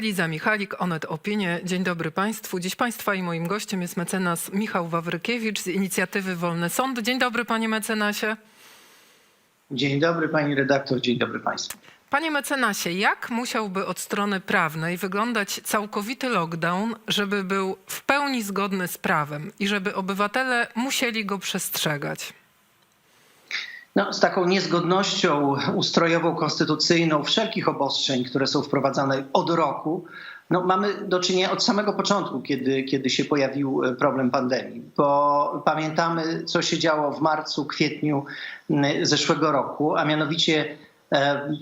Eliza Michalik, Onet Opinie. Dzień dobry Państwu. Dziś Państwa i moim gościem jest mecenas Michał Wawrykiewicz z inicjatywy Wolne Sądy. Dzień dobry Panie mecenasie. Dzień dobry pani redaktor, dzień dobry państwu. Panie mecenasie, jak musiałby od strony prawnej wyglądać całkowity lockdown, żeby był w pełni zgodny z prawem i żeby obywatele musieli go przestrzegać? No, z taką niezgodnością ustrojową, konstytucyjną wszelkich obostrzeń, które są wprowadzane od roku, no, mamy do czynienia od samego początku, kiedy, kiedy się pojawił e, problem pandemii. Bo pamiętamy, co się działo w marcu, kwietniu zeszłego roku, a mianowicie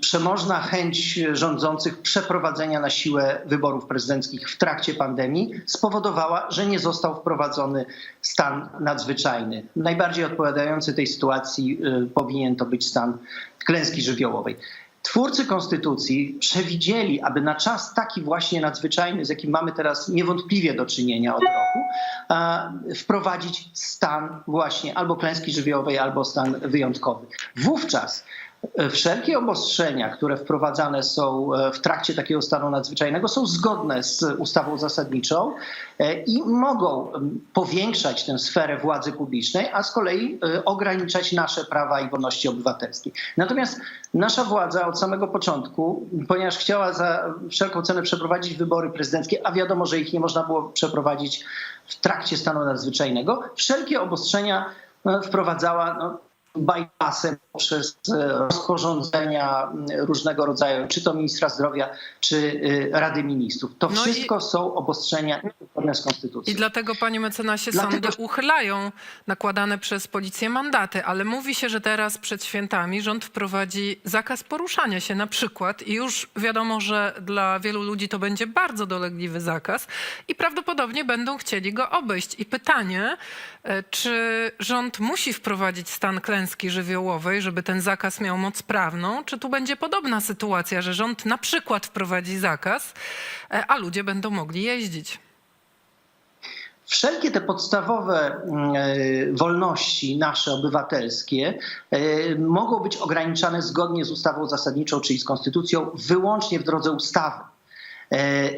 przemożna chęć rządzących przeprowadzenia na siłę wyborów prezydenckich w trakcie pandemii spowodowała, że nie został wprowadzony stan nadzwyczajny. Najbardziej odpowiadający tej sytuacji y, powinien to być stan klęski żywiołowej. Twórcy konstytucji przewidzieli, aby na czas taki właśnie nadzwyczajny, z jakim mamy teraz niewątpliwie do czynienia od roku, wprowadzić stan właśnie albo klęski żywiołowej, albo stan wyjątkowy. Wówczas e, wszelkie obostrzenia, które wprowadzane są e, w trakcie takiego stanu nadzwyczajnego, są zgodne z ustawą zasadniczą e, i mogą powiększać tę sferę władzy publicznej, a z kolei e, ograniczać nasze prawa i wolności obywatelskie. Natomiast nasza władza od samego początku, ponieważ chciała za wszelką cenę przeprowadzić wybory prezydenckie, a wiadomo, że ich nie można było przeprowadzić w trakcie stanu nadzwyczajnego, wszelkie obostrzenia wprowadzała no, bypassem poprzez e, rozporządzenia różnego rodzaju, czy to ministra zdrowia, czy y, Rady Ministrów. To No i- wszystko są obostrzenia zgodne z konstytucją. I dlatego, panie mecenasie, Dlatego- sądy uchylają nakładane przez policję mandaty, ale mówi się, że teraz przed świętami rząd wprowadzi zakaz poruszania się na przykład i już wiadomo, że dla wielu ludzi to będzie bardzo dolegliwy zakaz i prawdopodobnie będą chcieli go obejść. I pytanie, e, czy rząd musi wprowadzić stan klęski żywiołowej, żeby ten zakaz miał moc prawną, czy tu będzie podobna sytuacja, że rząd na przykład wprowadzi zakaz, e, a ludzie będą mogli jeździć? Wszelkie te podstawowe mm, e, wolności nasze obywatelskie e, mogą być ograniczane zgodnie z ustawą zasadniczą, czyli z konstytucją, wyłącznie w drodze ustawy.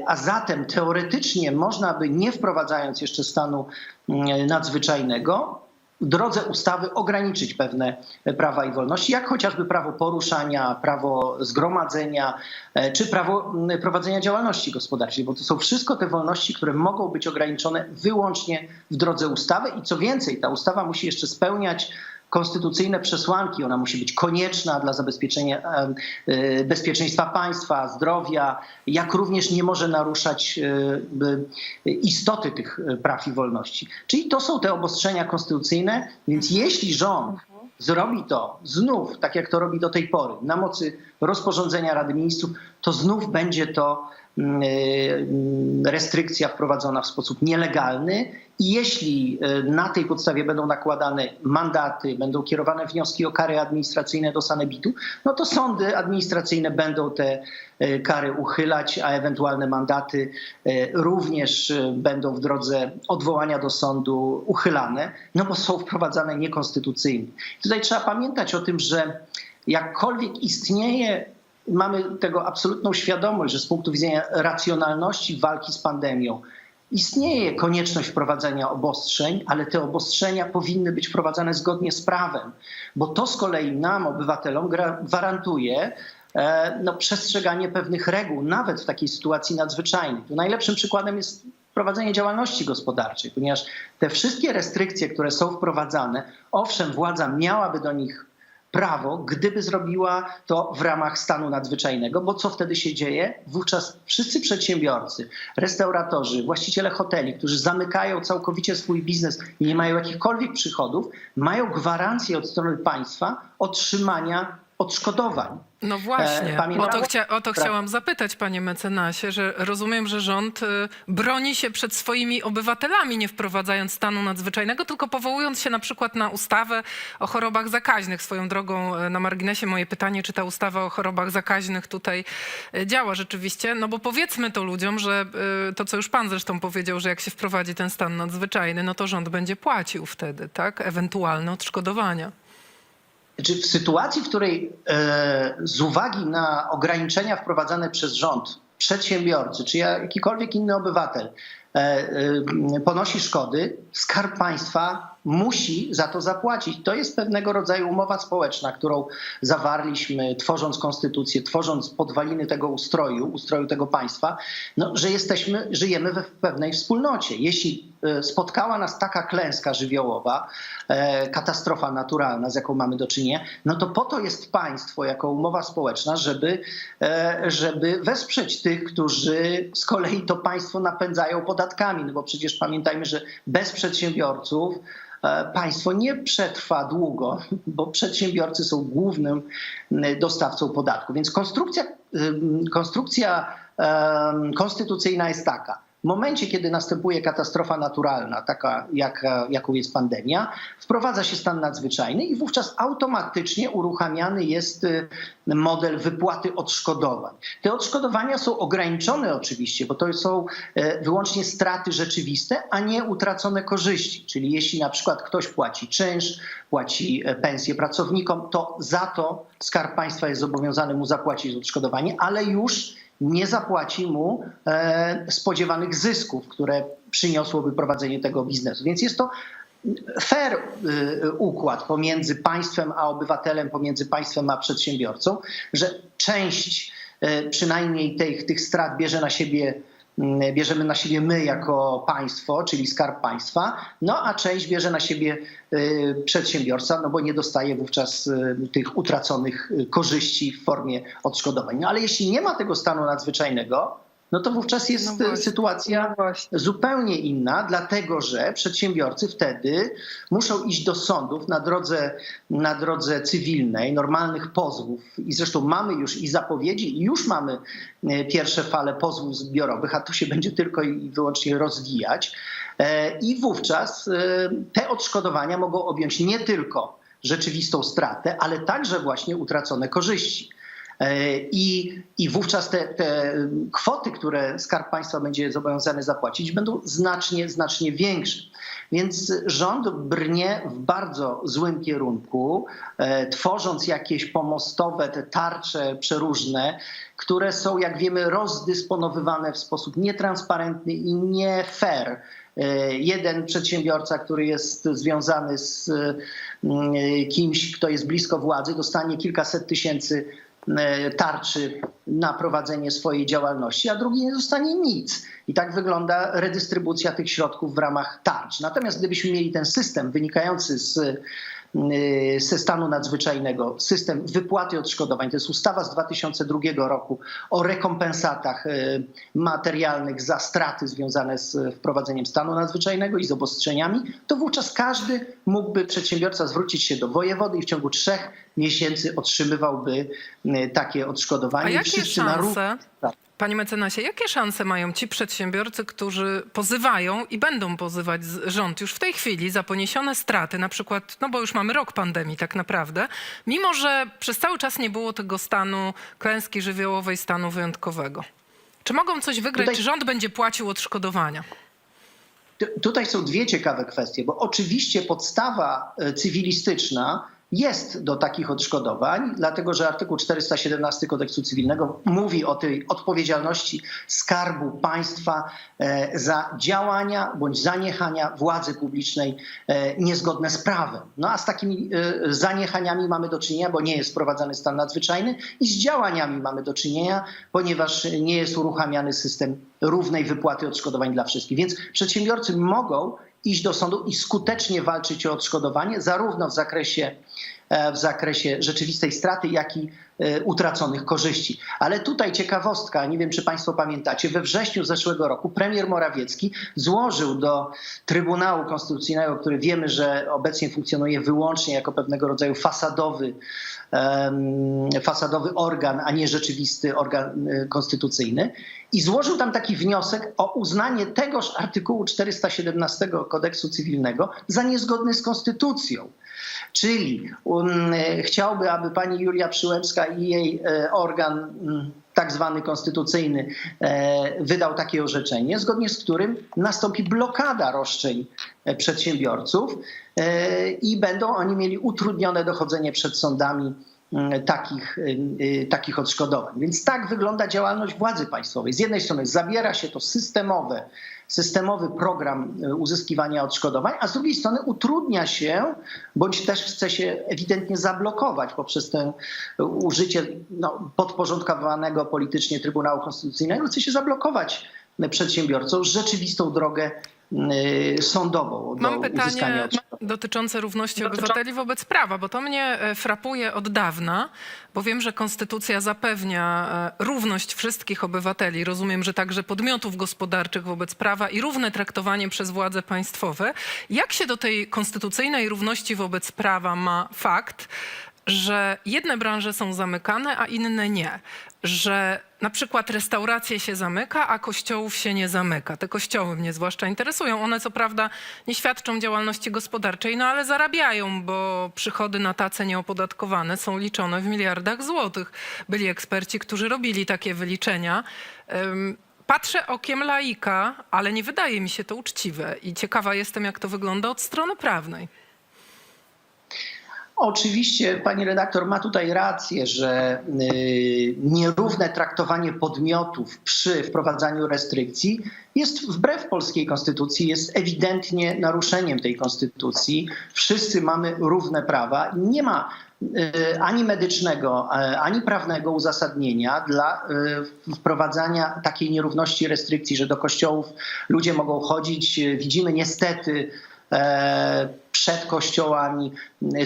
A zatem teoretycznie można by, nie wprowadzając jeszcze stanu mm, nadzwyczajnego, w drodze ustawy ograniczyć pewne prawa i wolności, jak chociażby prawo poruszania, prawo zgromadzenia, e, czy prawo prowadzenia działalności gospodarczej, bo to są wszystko te wolności, które mogą być ograniczone wyłącznie w drodze ustawy i co więcej, ta ustawa musi jeszcze spełniać konstytucyjne przesłanki. Ona musi być konieczna dla zabezpieczenia e, bezpieczeństwa państwa, zdrowia, jak również nie może naruszać by- istoty tych e, praw i wolności. Czyli to są te obostrzenia konstytucyjne, więc jeśli rząd zrobi to znów, tak jak to robi do tej pory, na mocy rozporządzenia Rady Ministrów, to znów będzie to mm, e, restrykcja wprowadzona w sposób nielegalny. Jeśli e, na tej podstawie będą nakładane mandaty, będą kierowane wnioski o kary administracyjne do sanepidu, no to sądy administracyjne będą te e, kary uchylać, a ewentualne mandaty e, również będą w drodze odwołania do sądu uchylane, no bo są wprowadzane niekonstytucyjnie. Tutaj trzeba pamiętać o tym, że jakkolwiek istnieje mamy tego absolutną świadomość, że z punktu widzenia racjonalności walki z pandemią istnieje konieczność wprowadzenia obostrzeń, ale te obostrzenia powinny być wprowadzane zgodnie z prawem, bo to z kolei nam, obywatelom, gwarantuje e, no, przestrzeganie pewnych reguł, nawet w takiej sytuacji nadzwyczajnej. Tu najlepszym przykładem jest prowadzenie działalności gospodarczej, ponieważ te wszystkie restrykcje, które są wprowadzane, owszem, władza miałaby do nich prawo, gdyby zrobiła to w ramach stanu nadzwyczajnego, bo co wtedy się dzieje? Wówczas wszyscy przedsiębiorcy, restauratorzy, właściciele hoteli, którzy zamykają całkowicie swój biznes i nie mają jakichkolwiek przychodów, mają gwarancję od strony państwa otrzymania odszkodowań. No właśnie, E, o to, chcia, o to chciałam zapytać, panie mecenasie, że rozumiem, że rząd y, broni się przed swoimi obywatelami, nie wprowadzając stanu nadzwyczajnego, tylko powołując się na przykład na ustawę o chorobach zakaźnych. Swoją drogą y, na marginesie moje pytanie, czy ta ustawa o chorobach zakaźnych tutaj y, działa rzeczywiście, no bo powiedzmy to ludziom, że to, co już pan zresztą powiedział, że jak się wprowadzi ten stan nadzwyczajny, no to rząd będzie płacił wtedy, tak, ewentualne odszkodowania. Czy w sytuacji, w której e, z uwagi na ograniczenia wprowadzane przez rząd przedsiębiorcy czy jakikolwiek inny obywatel e, e, ponosi szkody, Skarb Państwa musi za to zapłacić. To jest pewnego rodzaju umowa społeczna, którą zawarliśmy, tworząc konstytucję, tworząc podwaliny tego ustroju, ustroju tego państwa, no, że jesteśmy, żyjemy we pewnej wspólnocie. Jeśli spotkała nas taka klęska żywiołowa, e, katastrofa naturalna, z jaką mamy do czynienia, no to po to jest państwo jako umowa społeczna, żeby, e, żeby wesprzeć tych, którzy z kolei to państwo napędzają podatkami. No bo przecież pamiętajmy, że bez przedsiębiorców e, państwo nie przetrwa długo, bo przedsiębiorcy są głównym dostawcą podatku. Więc konstrukcja, konstrukcja konstytucyjna jest taka. W momencie, kiedy następuje katastrofa naturalna, taka jak, jaką jest pandemia, wprowadza się stan nadzwyczajny i wówczas automatycznie uruchamiany jest y, model wypłaty odszkodowań. Te odszkodowania są ograniczone oczywiście, bo to są e, wyłącznie straty rzeczywiste, a nie utracone korzyści. Czyli jeśli na przykład ktoś płaci czynsz, płaci e, pensję pracownikom, to za to Skarb Państwa jest zobowiązany mu zapłacić odszkodowanie, ale już nie zapłaci mu e, spodziewanych zysków, które przyniosłoby prowadzenie tego biznesu. Więc jest to fair y, układ pomiędzy państwem a obywatelem, pomiędzy państwem a przedsiębiorcą, że część y, przynajmniej tych, tych strat bierze na siebie bierzemy na siebie my jako państwo, czyli skarb państwa, no a część bierze na siebie y, przedsiębiorca, no bo nie dostaje wówczas y, tych utraconych y, korzyści w formie odszkodowań. No ale jeśli nie ma tego stanu nadzwyczajnego, no to wówczas jest No właśnie, sytuacja no zupełnie inna, dlatego że przedsiębiorcy wtedy muszą iść do sądów na drodze, na drodze cywilnej, normalnych pozwów. I zresztą mamy już i zapowiedzi, i już mamy e, pierwsze fale pozwów zbiorowych, a to się będzie tylko i wyłącznie rozwijać. E, I wówczas e, te odszkodowania mogą objąć nie tylko rzeczywistą stratę, ale także właśnie utracone korzyści. E, I, I wówczas te, te kwoty, które Skarb Państwa będzie zobowiązany zapłacić, będą znacznie, znacznie większe. Więc rząd brnie w bardzo złym kierunku, e, tworząc jakieś pomostowe, te tarcze przeróżne, które są, jak wiemy, rozdysponowywane w sposób nietransparentny i nie fair. E, Jeden przedsiębiorca, który jest związany z mm, kimś, kto jest blisko władzy, dostanie kilkaset tysięcy tarczy na prowadzenie swojej działalności, a drugi nie dostanie nic. I tak wygląda redystrybucja tych środków w ramach tarcz. Natomiast gdybyśmy mieli ten system wynikający z, y, ze stanu nadzwyczajnego, system wypłaty odszkodowań, to jest ustawa z 2002 roku o rekompensatach y, materialnych za straty związane z wprowadzeniem stanu nadzwyczajnego i z obostrzeniami, to wówczas każdy mógłby, przedsiębiorca, zwrócić się do wojewody i w ciągu trzech miesięcy otrzymywałby y, takie odszkodowanie. A jakie wszyscy na szanse, Tak. panie mecenasie, jakie szanse mają ci przedsiębiorcy, którzy pozywają i będą pozywać rząd już w tej chwili za poniesione straty, na przykład, no bo już mamy rok pandemii tak naprawdę, mimo że przez cały czas nie było tego stanu klęski żywiołowej, stanu wyjątkowego? Czy mogą coś wygrać, Tutaj- czy rząd będzie płacił odszkodowania? Tu- Tutaj są dwie ciekawe kwestie, bo oczywiście podstawa e, cywilistyczna jest do takich odszkodowań, dlatego że artykuł 417 kodeksu cywilnego mówi o tej odpowiedzialności skarbu państwa e, za działania bądź zaniechania władzy publicznej e, niezgodne z prawem. No a z takimi e, zaniechaniami mamy do czynienia, bo nie jest wprowadzany stan nadzwyczajny i z działaniami mamy do czynienia, ponieważ nie jest uruchamiany system równej wypłaty odszkodowań dla wszystkich. Więc przedsiębiorcy mogą iść do sądu i skutecznie walczyć o odszkodowanie, zarówno w zakresie, e, w zakresie rzeczywistej straty, jak i e, utraconych korzyści. Ale tutaj ciekawostka, nie wiem czy Państwo pamiętacie, we wrześniu zeszłego roku premier Morawiecki złożył do Trybunału Konstytucyjnego, który wiemy, że obecnie funkcjonuje wyłącznie jako pewnego rodzaju fasadowy, fasadowy organ, a nie rzeczywisty organ e, konstytucyjny. I złożył tam taki wniosek o uznanie tegoż artykułu 417 kodeksu cywilnego za niezgodny z konstytucją. Czyli um, e, chciałby, aby pani Julia Przyłębska i jej e, organ mm, tak zwany konstytucyjny e, wydał takie orzeczenie, zgodnie z którym nastąpi blokada roszczeń e, przedsiębiorców e, i będą oni mieli utrudnione dochodzenie przed sądami takich, y, y, takich odszkodowań. Więc tak wygląda działalność władzy państwowej. Z jednej strony zabiera się to systemowe, systemowy program uzyskiwania odszkodowań, a z drugiej strony utrudnia się, bądź też chce się ewidentnie zablokować poprzez to użycie no, podporządkowanego politycznie Trybunału Konstytucyjnego, chce się zablokować przedsiębiorcom rzeczywistą drogę sądową do Mam pytanie dotyczące równości obywateli wobec prawa, bo to mnie e, frapuje od dawna, bo wiem, że konstytucja zapewnia e, równość wszystkich obywateli. Rozumiem, że także podmiotów gospodarczych wobec prawa i równe traktowanie przez władze państwowe. Jak się do tej konstytucyjnej równości wobec prawa ma fakt, że jedne branże są zamykane, a inne nie. Że na przykład restauracje się zamyka, a kościołów się nie zamyka. Te kościoły mnie zwłaszcza interesują. One co prawda nie świadczą działalności gospodarczej, no ale zarabiają, bo przychody na tace nieopodatkowane są liczone w miliardach złotych. Byli eksperci, którzy robili takie wyliczenia. Patrzę okiem laika, ale nie wydaje mi się to uczciwe i ciekawa jestem, jak to wygląda od strony prawnej. Oczywiście pani redaktor ma tutaj rację, że y, nierówne traktowanie podmiotów przy wprowadzaniu restrykcji jest wbrew polskiej konstytucji, jest ewidentnie naruszeniem tej konstytucji. Wszyscy mamy równe prawa nie ma y, ani medycznego, e, ani prawnego uzasadnienia dla y, wprowadzania takiej nierówności restrykcji, że do kościołów ludzie mogą chodzić. Widzimy niestety e, przed kościołami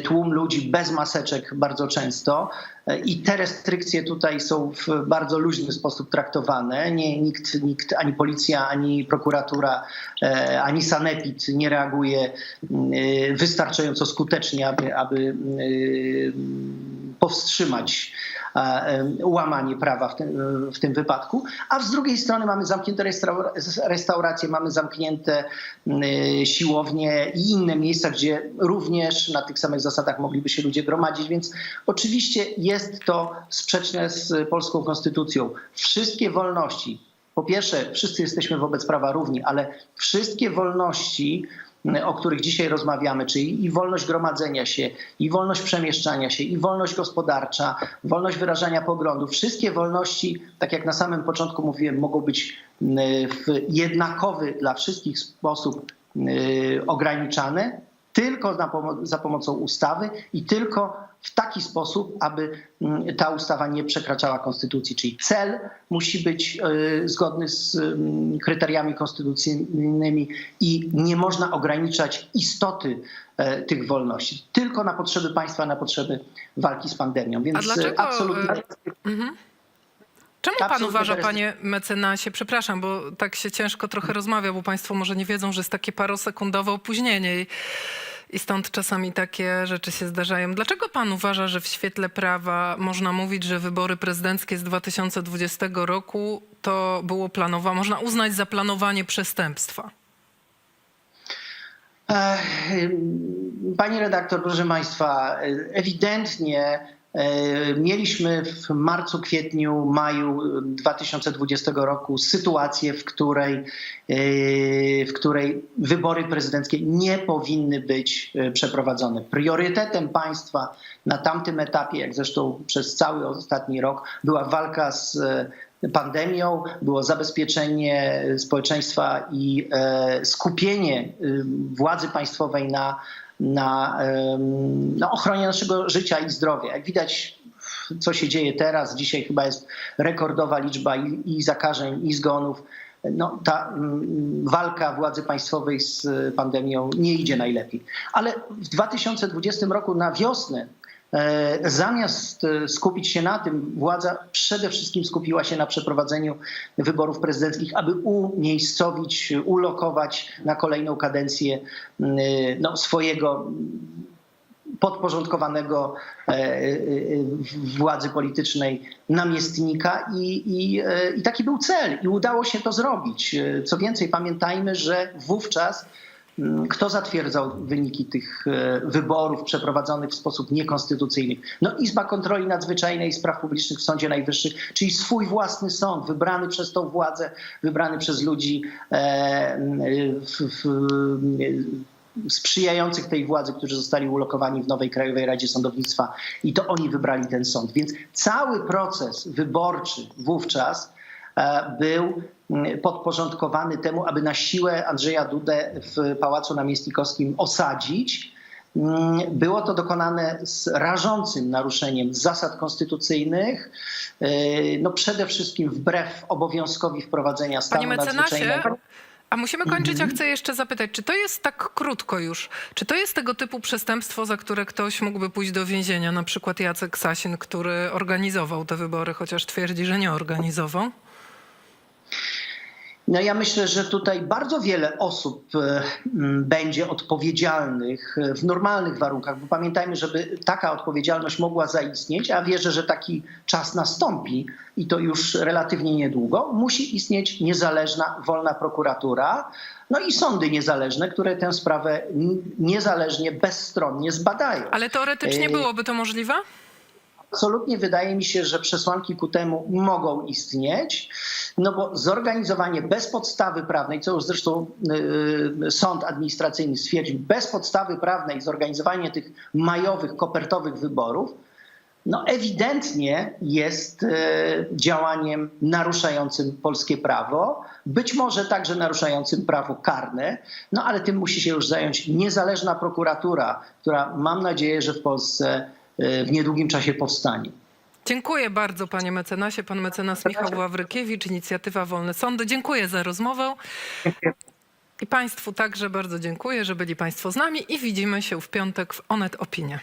tłum ludzi bez maseczek bardzo często E, i te restrykcje tutaj są w bardzo luźny sposób traktowane. Nie, nikt, nikt, ani policja, ani prokuratura, e, ani sanepid nie reaguje wystarczająco skutecznie, aby, aby powstrzymać łamanie prawa w tym, w tym wypadku, a z drugiej strony mamy zamknięte restaura- restauracje, mamy zamknięte e, siłownie i inne miejsca, gdzie również na tych samych zasadach mogliby się ludzie gromadzić, więc oczywiście jest to sprzeczne z polską konstytucją. Wszystkie wolności, po pierwsze, wszyscy jesteśmy wobec prawa równi, ale wszystkie wolności, o których dzisiaj rozmawiamy, czyli i wolność gromadzenia się, i wolność przemieszczania się, i wolność gospodarcza, wolność wyrażania poglądów, wszystkie wolności, tak jak na samym początku mówiłem, mogą być w jednakowy dla wszystkich sposób ograniczane, tylko za pomocą ustawy i tylko w taki sposób, aby mm, ta ustawa nie przekraczała konstytucji. Czyli cel musi być y, zgodny z mm, kryteriami konstytucyjnymi i nie można ograniczać istoty e, tych wolności. Tylko na potrzeby państwa, na potrzeby walki z pandemią. Więc A dlaczego, e, absolutnie. Mhm. Czemu pan Absolutnie uważa, panie mecenasie, przepraszam, bo tak się ciężko trochę rozmawia, bo państwo może nie wiedzą, że jest takie parosekundowe opóźnienie i, stąd czasami takie rzeczy się zdarzają. Dlaczego pan uważa, że w świetle prawa można mówić, że wybory prezydenckie z 2020 roku to było planowane, można uznać za planowanie przestępstwa? Pani redaktor, proszę Państwa, ewidentnie mieliśmy w marcu, kwietniu, maju 2020 roku sytuację, w której, e, w której wybory prezydenckie nie powinny być e, przeprowadzone. Priorytetem państwa na tamtym etapie, jak zresztą przez cały ostatni rok, była walka z e, pandemią, było zabezpieczenie społeczeństwa i e, skupienie władzy państwowej na, na, na ochronie naszego życia i zdrowia. Jak widać, co się dzieje teraz, dzisiaj chyba jest rekordowa liczba i, i zakażeń, i zgonów. No, ta walka władzy państwowej z pandemią nie idzie najlepiej. Ale w 2020 roku na wiosnę Zamiast e, skupić się na tym, władza przede wszystkim skupiła się na przeprowadzeniu wyborów prezydenckich, aby umiejscowić, ulokować na kolejną kadencję mm, no, swojego podporządkowanego e, e, władzy politycznej namiestnika i, i, e, i taki był cel i udało się to zrobić. E, Co więcej, pamiętajmy, że wówczas kto zatwierdzał wyniki tych e, wyborów przeprowadzonych w sposób niekonstytucyjny? No Izba Kontroli Nadzwyczajnej i Spraw Publicznych w Sądzie Najwyższym, czyli swój własny sąd, wybrany przez tą władzę, wybrany przez ludzi e, w, w, sprzyjających tej władzy, którzy zostali ulokowani w nowej Krajowej Radzie Sądownictwa i to oni wybrali ten sąd. Więc cały proces wyborczy wówczas e, był mm, podporządkowany temu, aby na siłę Andrzeja Dudę w Pałacu Namiestnikowskim osadzić. Mm, Było to dokonane z rażącym naruszeniem zasad konstytucyjnych, e, no przede wszystkim wbrew obowiązkowi wprowadzenia stanu Panie nadzwyczajnego. a musimy kończyć, Mhm. a chcę jeszcze zapytać, czy to jest tak krótko już, czy to jest tego typu przestępstwo, za które ktoś mógłby pójść do więzienia, na przykład Jacek Sasin, który organizował te wybory, chociaż twierdzi, że nie organizował? No ja myślę, że tutaj bardzo wiele osób e, będzie odpowiedzialnych e, w normalnych warunkach, bo pamiętajmy, żeby taka odpowiedzialność mogła zaistnieć, a wierzę, że taki czas nastąpi i to już relatywnie niedługo, musi istnieć niezależna, wolna prokuratura, no i sądy niezależne, które tę sprawę niezależnie, bezstronnie zbadają. Ale teoretycznie Ej. byłoby to możliwe? Absolutnie wydaje mi się, że przesłanki ku temu mogą istnieć, no bo zorganizowanie bez podstawy prawnej, co już zresztą y, sąd administracyjny stwierdził, bez podstawy prawnej zorganizowanie tych majowych, kopertowych wyborów, no ewidentnie jest y, działaniem naruszającym polskie prawo, być może także naruszającym prawo karne, no ale tym musi się już zająć niezależna prokuratura, która mam nadzieję, że w Polsce w niedługim czasie powstanie. Dziękuję bardzo panie mecenasie, pan mecenas Michał Ławrykiewicz, Inicjatywa Wolne Sądy. Dziękuję za rozmowę. I państwu także bardzo dziękuję, że byli państwo z nami i widzimy się w piątek w Onet Opinie.